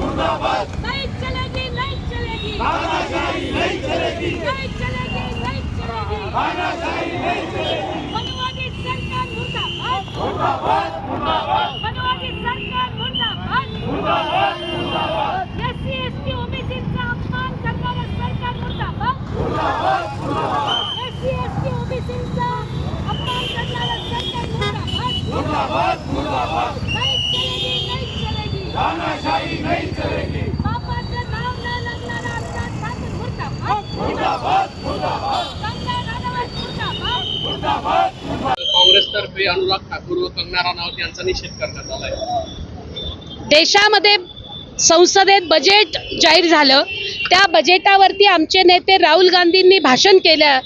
मुर्दाबाद लाइट चलेगी लाइट चलेगी आनाशाही नहीं चलेगी लाइट चलेगी लाइट चलेगी आनाशाही नहीं चलेगी अनुवादी सरकार मुर्दाबाद मुर्दाबाद तर्फे अनुराग ठाकूर व कंगना राणावत यांचा निषेध करण्यात आलाय. देशामध्ये संसदेत बजेट जाहीर झालं. त्या बजेटावरती आमचे नेते राहुल गांधींनी भाषण केलं.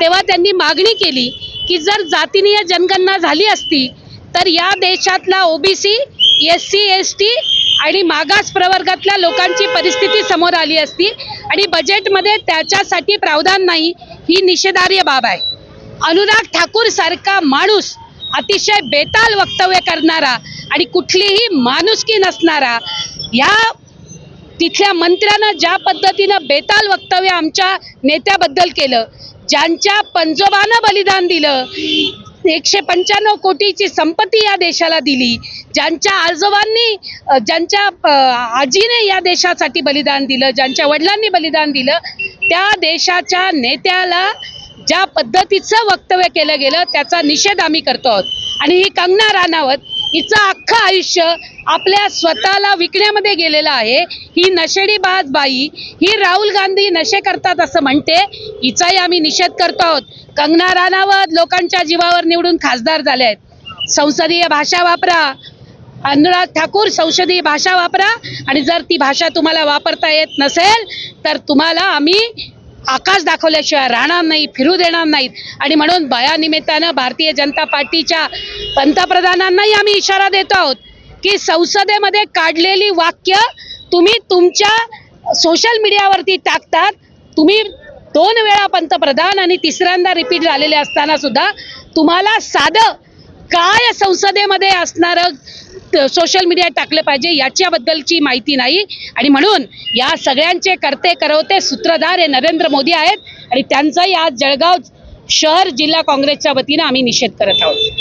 तेव्हा त्यांनी मागणी केली की जर जातीनीय जनगणना झाली असती तर या देशातला OBC S C S T आणि मागास प्रवर्गातल्या लोकांची परिस्थिती समोर आली असती आणि बजेटमध्ये त्याच्यासाठी प्रावधान नाही ही निषेधार्य बाब आहे. अनुराग ठाकूर सारखा माणूस अतिशय बेताल वक्तव्य करणारा आणि कुठलीही माणुसकी नसणारा या तिथल्या मंत्र्यानं ज्या पद्धतीनं बेताल वक्तव्य आमच्या नेत्याबद्दल केलं ज्यांच्या पंजोबानं बलिदान दिलं एकशे पंच्याण्णव कोटीची संपत्ती या देशाला दिली ज्यांच्या आजोबांनी ज्यांच्या आजीने या देशासाठी बलिदान दिलं ज्यांच्या वडिलांनी बलिदान दिलं त्या देशाच्या नेत्याला ज्या पद्धतीचं वक्तव्य केलं गेलं त्याचा निषेध आम्ही करतो आहोत. आणि ही कंगना राणावत हिचं अख्खं आयुष्य आपल्या स्वतःला विकण्यामध्ये गेलेलं आहे. ही नशेडी बाज बाई ही राहुल गांधी नशे करतात असं म्हणते हिचाही आम्ही निषेध करतो आहोत. कंगना राणावत लोकांच्या जीवावर निवडून खासदार झाले आहेत. संसदीय भाषा वापरा. अनुराग ठाकूर संसदीय भाषा वापरा. आणि जर ती भाषा तुम्हाला वापरता येत नसेल तर तुम्हाला आम्ही आकाश दाखवल्याशिवाय राहणार नाही फिरू देणार नाहीत. आणि म्हणून बया निमित्तानं भारतीय जनता पार्टीच्या पंतप्रधानांनाही आम्ही इशारा देतो आहोत की संसदेमध्ये काढलेली वाक्य तुम्ही तुमच्या सोशल मीडियावरती टाकतात. तुम्ही दोन वेळा पंतप्रधान आणि तिसऱ्यांदा रिपीट झालेले असताना सुद्धा तुम्हाला साधं काय संसदेमध्ये असणारं सोशल मीडिया टाकलं पाहिजे याच्याबद्दलची माहिती नाही. आणि म्हणून या सगळ्यांचे करते करवते सूत्रधार हे नरेंद्र मोदी आहेत. आणि त्यांचाही आज जळगाव शहर जिल्हा काँग्रेसच्या वतीनं आम्ही निषेध करत आहोत.